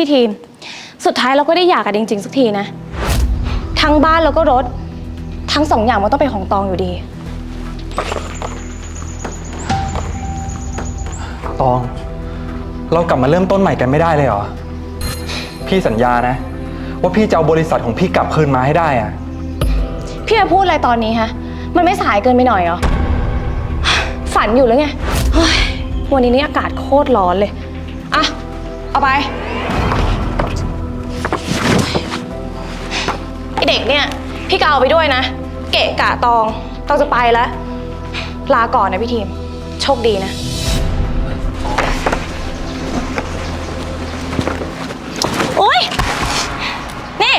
พี่ทีม สุดท้ายเราก็ได้หย่ากันจริง ๆ สักทีนะ ทั้งบ้านแล้วก็รถ ทั้งสองอย่างมันต้องเป็นของตองอยู่ดี ตอง เรากลับมาเริ่มต้นใหม่กันไม่ได้เลยเหรอ พี่สัญญานะ ว่าพี่จะเอาบริษัทของพี่กลับคืนมาให้ได้อะพี่จะพูดอะไรตอนนี้ฮะ มันไม่สายเกินไปหน่อยเหรอ ฝันอยู่แล้วไงเฮ้ยวันนี้นี่อากาศโคตรร้อนเลย อะ เอาไป ไอเด็กเนี่ย พี่ก็เอาไปด้วยนะ เกะกะตองตองจะไปแล้ว ลาก่อนนะพี่ทีม โชคดีนะ โอ๊ย นี่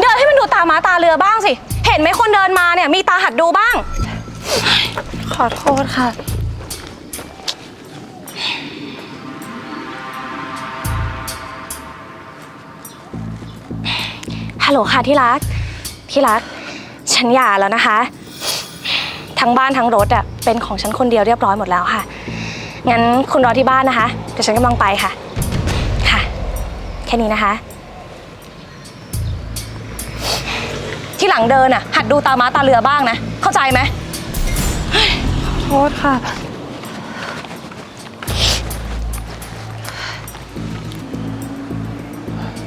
เดินให้มันดูตาม้าตาเรือบ้างสิ เห็นไหมคนเดินมาเนี่ย มีตาหัดดูบ้าง ขอโทษค่ะฮัล โหลค่ะที่รัก ที่รัก ฉันหย่าแล้วนะคะ ทั้งบ้านทั้งรถอะเป็นของฉันคนเดียวเรียบร้อยหมดแล้วค่ะ งั้นคุณรอที่บ้านนะคะเดี๋ยวฉันกำลังไปค่ะ ค่ะ แค่นี้นะคะ ที่หลังเดินอะหัดดูตาม้าตาเรือบ้างนะ เข้าใจไหมเฮ้ยขอโทษค่ะ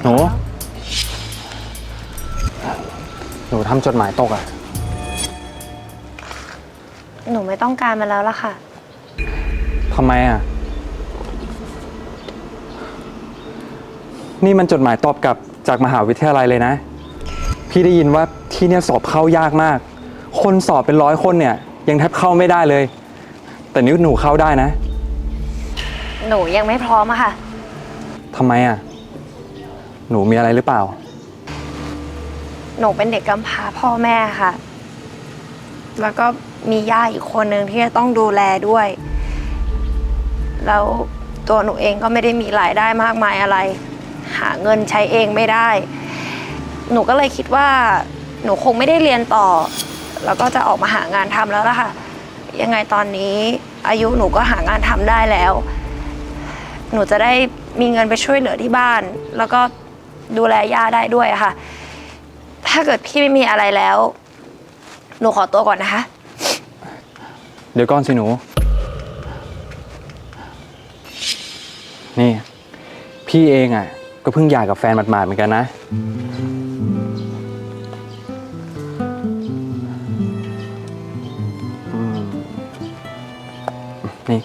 หนู หนูทำจดหมายตกอะหนูไม่ต้องการมันแล้วล่ะค่ะ ทำไมอะนี่มันจดหมายตอบกลับจากมหาวิทยาลัยเลยนะ พี่ได้ยินว่าที่เนี่ยสอบเข้ายากมาก คนสอบเป็นร้อยคนเนี่ย ยังแทบเข้าไม่ได้เลย แต่นิ้วหนูเข้าได้นะหนูยังไม่พร้อมอะค่ะ ทำไมอะหนูมีอะไรหรือเปล่า หนูเป็นเด็กกำพร้าพ่อแม่ค่ะ แล้วก็มีย่าอีกคนหนึ่งที่จะต้องดูแลด้วย แล้วตัวหนูเองก็ไม่ได้มีรายได้มากมายอะไร หาเงินใช้เองไม่ได้ หนูก็เลยคิดว่าหนูคงไม่ได้เรียนต่อ แล้วก็จะออกมาหางานทำแล้วล่ะค่ะ ยังไงตอนนี้อายุหนูก็หางานทำได้แล้ว หนูจะได้มีเงินไปช่วยเหลือที่บ้าน แล้วก็ดูแลย่าได้ด้วยค่ะ ถ้าเกิดพี่ไม่มีอะไรแล้ว หนูขอตัวก่อนนะคะ เดี๋ยวก่อนสิหนู นี่ พี่เองอะ ก็เพิ่งหย่ากับแฟนหมาดๆเหมือนกันนะ นี่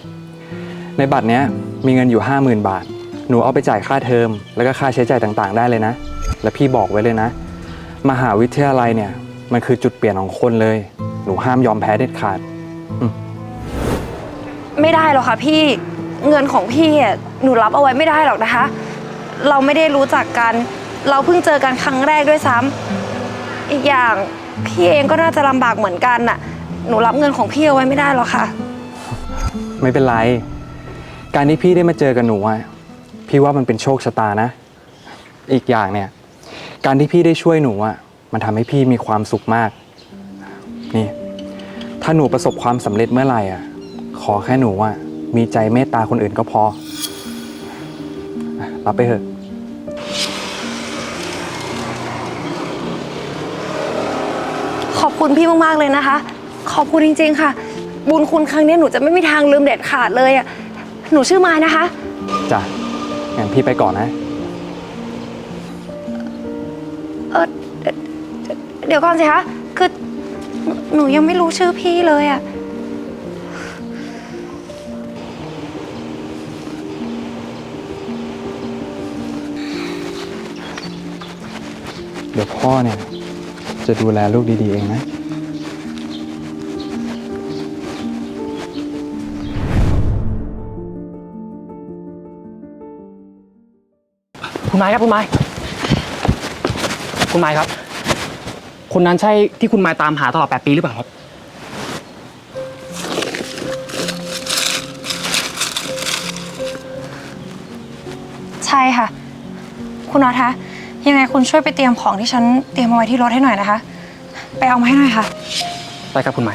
ในบัตรเนี้ย มีเงินอยู่ห้าหมื่นบาท หนูเอาไปจ่ายค่าเทอม แล้วก็ค่าใช้จ่ายต่างๆ ได้เลยนะ แล้วพี่บอกไว้เลยนะ มหาวิทยาลัยเนี่ย มันคือจุดเปลี่ยนของคนเลย หนูห้ามยอมแพ้เด็ดขาด ไม่ได้หรอกค่ะพี่เงินของพี่อะหนูรับเอาไว้ไม่ได้หรอกนะคะ เราไม่ได้รู้จักกัน เราเพิ่งเจอกันครั้งแรกด้วยซ้ำอีกอย่างพี่เองก็น่าจะลำบากเหมือนกันน่ะ หนูรับเงินของพี่เอาไว้ไม่ได้หรอกค่ะ ไม่เป็นไร การที่พี่ได้มาเจอกับหนูอะพี่ว่ามันเป็นโชคชะตานะ อีกอย่างเนี่ย การที่พี่ได้ช่วยหนูอะมันทำให้พี่มีความสุขมาก นี่ ถ้าหนูประสบความสำเร็จเมื่อไหร่อะขอแค่หนูอะมีใจเมตตาคนอื่นก็พออะรับไปเถอะ ขอบคุณพี่มากๆเลยนะคะ ขอบคุณจริง ๆ ค่ะ บุญคุณครั้งนี้หนูจะไม่มีทางลืมเด็ดขาดเลยอะ หนูชื่อไม้นะคะ จ้ะงั้นพี่ไปก่อนนะ เดี๋ยวก่อนสิคะ คือหนูหนูยังไม่รู้ชื่อพี่เลยอะเดี๋ยวพ่อเนี่ย จะดูแลลูกดีๆเองนะ คุณไม้ครับคุณไม้คุณไม้ครับ คนนั้นใช่ที่คุณไม้ตามหาตลอด8ปีหรือเปล่าครับ ใช่ค่ะ คุณน็อตคะยังไงคุณช่วยไปเตรียมของที่ฉันเตรียมเอาไว้ที่รถให้หน่อยนะคะ ไปเอามาให้หน่อยค่ะได้ครับคุณไ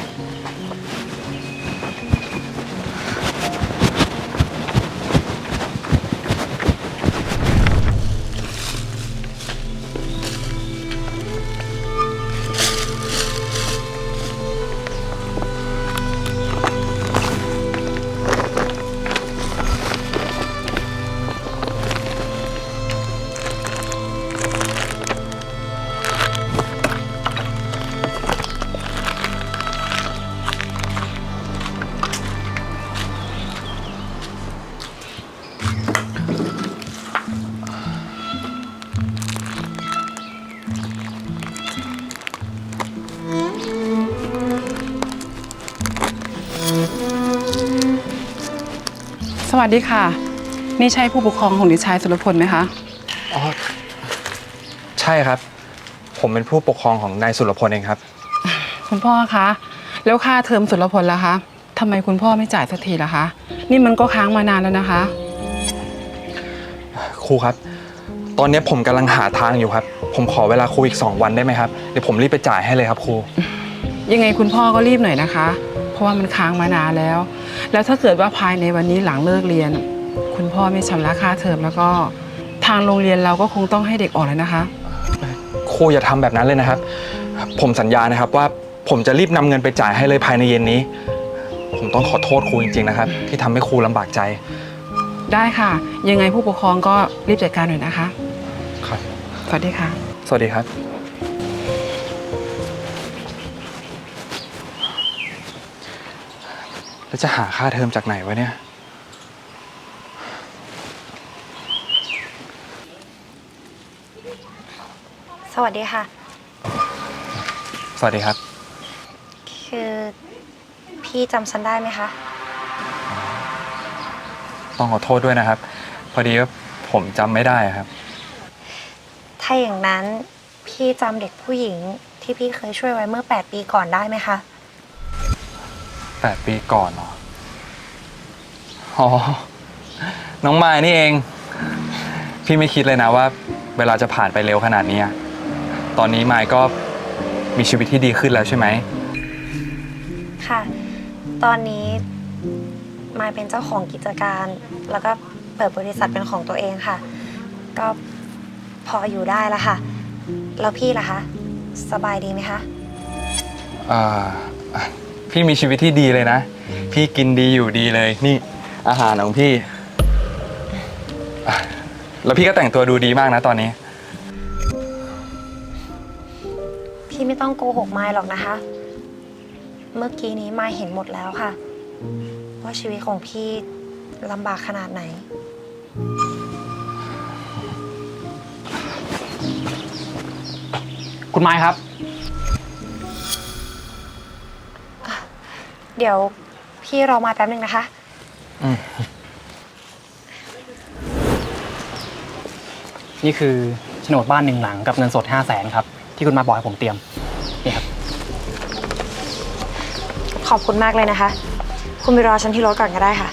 สวัสดีค่ะ นี่ใช่ผู้ปกครองของเด็กชายสุรพลไหมคะ อ๋อ ใช่ครับ ผมเป็นผู้ปกครองของนายสุรพลเองครับ คุณพ่อคะ แล้วค่าเทอมสุรพลล่ะคะทำไมคุณพ่อไม่จ่ายสักทีล่ะคะ นี่มันก็ค้างมานานแล้วนะคะ ครูครับ ตอนนี้ผมกำลังหาทางอยู่ครับ ผมขอเวลาครูอีก 2 วันได้ไหมครับ เดี๋ยวผมรีบไปจ่ายให้เลยครับครู ยังไงคุณพ่อก็รีบหน่อยนะคะ เพราะว่ามันค้างมานานแล้ว แล้วถ้าเกิดว่าภายในวันนี้หลังเลิกเรียน คุณพ่อไม่ชำระค่าเทอมแล้วก็ทางโรงเรียนเราก็คงต้องให้เด็กออกแล้วนะคะ ครูอย่าทำแบบนั้นเลยนะครับ ผมสัญญานะครับว่าผมจะรีบนำเงินไปจ่ายให้เลยภายในเย็นนี้ ผมต้องขอโทษครูจริงๆนะครับ ที่ทำให้ครูลำบากใจ ได้ค่ะ ยังไงผู้ปกครองก็รีบจัดการหน่อยนะคะ ครับ สวัสดีค่ะ สวัสดีครับ แล้วจะหาค่าเทอมจากไหนวะเนี่ย สวัสดีค่ะ สวัสดีครับ คือพี่จำฉันได้ไหมคะ ต้องขอโทษด้วยนะครับ พอดีว่าผมจำไม่ได้ครับ ถ้าอย่างนั้นพี่จำเด็กผู้หญิงที่พี่เคยช่วยไว้เมื่อ 8 ปีก่อนได้ไหมคะ แปดปีก่อนเหรอ อ๋อ น้องมายนี่เอง พี่ไม่คิดเลยนะว่า เวลาจะผ่านไปเร็วขนาดนี้อะตอนนี้มายก็มีชีวิตที่ดีขึ้นแล้วใช่ไหม ค่ะ ตอนนี้ มายเป็นเจ้าของกิจการ แล้วก็เปิดบริษัทเป็นของตัวเองค่ะ ก็พออยู่ได้แล้วค่ะ แล้วพี่ล่ะคะ สบายดีไหมคะ อ่าพี่มีชีวิตที่ดีเลยนะ พี่กินดีอยู่ดีเลย นี่อาหารของพี่อะแล้วพี่ก็แต่งตัวดูดีมากนะตอนนี้ พี่ไม่ต้องโกหกมายหรอกนะคะ เมื่อกี้นี้มายเห็นหมดแล้วค่ะ ว่าชีวิตของพี่ลำบากขนาดไหน คุณไม้ครับ เดี๋ยวพี่รอมาแป๊บนึงนะคะ นี่คือโฉนดบ้านหนึ่งหลังกับเงินสด5 0 0แสนครับ ที่คุณมาบอกให้ผมเตรียมนี่ครับ ขอบคุณมากเลยนะคะ คุณไปรอฉันที่รถก่อนก็ได้ค่ะ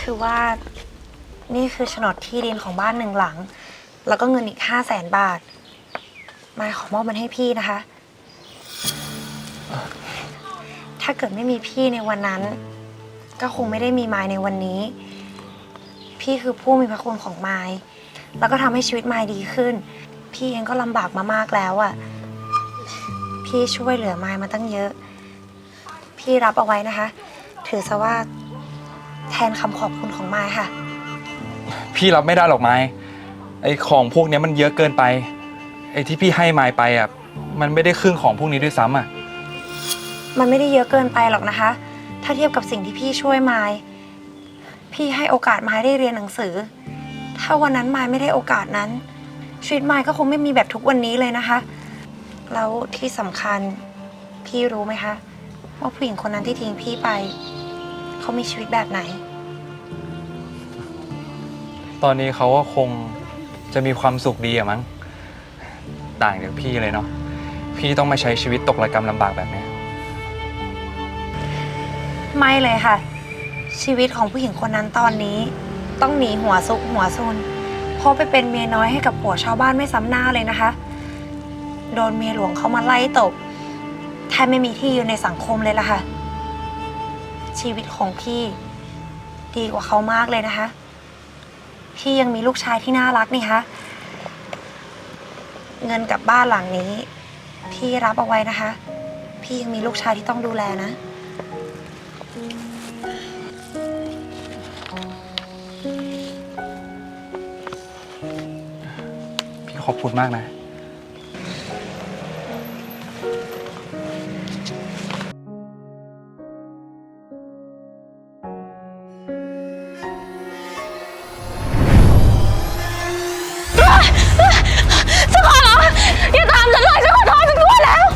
คือว่านี่คือโฉนดที่ดินของบ้านหนึ่งหลัง แล้วก็เงินอีกห้าแสนบาท มายขอมอบมันให้พี่นะคะ ถ้าเกิดไม่มีพี่ในวันนั้น ก็คงไม่ได้มีมายในวันนี้ พี่คือผู้มีพระคุณของมาย แล้วก็ทำให้ชีวิตมายดีขึ้น พี่เองก็ลำบากมามากแล้วอะ่ะ พี่ช่วยเหลือมายมาตั้งเยอะ พี่รับเอาไว้นะคะ ถือซะว่าแทนคำขอบคุณของมายค่ะ พี่รับไม่ได้หรอกไม้ไอ้ของพวกเนี้ยมันเยอะเกินไป ไอ้ที่พี่ให้ไม้ไปอะมันไม่ได้ครึ่งของพวกนี้ด้วยซ้ำอะ มันไม่ได้เยอะเกินไปหรอกนะคะ ถ้าเทียบกับสิ่งที่พี่ช่วยมาย พี่ให้โอกาสมายได้เรียนหนังสือ ถ้าวันนั้นมายไม่ได้โอกาสนั้น ชีวิตมายก็คงไม่มีแบบทุกวันนี้เลยนะคะ แล้วที่สำคัญพี่รู้ไหมคะ ว่าผู้หญิงคนนั้นที่ทิ้งพี่ไป เขามีชีวิตแบบไหน ตอนนี้เขาก็คงจะมีความสุขดีอะมั้ง ต่างจากพี่เลยเนาะ พี่ต้องมาใช้ชีวิตตกระกรรมลำบากแบบเนี้ยไม่เลยค่ะ ชีวิตของผู้หญิงคนนั้นตอนนี้ ต้องหนีหัวซุกหัวซุนเพราะไปเป็นเมียน้อยให้กับผัวชาวบ้านไม่ซ้ำหน้าเลยนะคะ โดนเมียหลวงเขามาไล่ตบแทบไม่มีที่อยืนในสังคมเลยล่ะค่ะ ชีวิตของพี่ ดีกว่าเขามากเลยนะคะ พี่ยังมีลูกชายที่น่ารักนี่คะเงินกับบ้านหลังนี้ พี่รับเอาไว้นะคะ พี่ยังมีลูกชายที่ต้องดูแลนะ ขอบคุณมากนะ ฉันร้ออย่าตามฉันเลยฉันขอโทษฉันกลัวแล้ว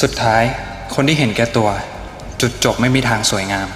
สุดท้ายคนที่เห็นแก่ตัว จุดจบไม่มีทางสวยงาม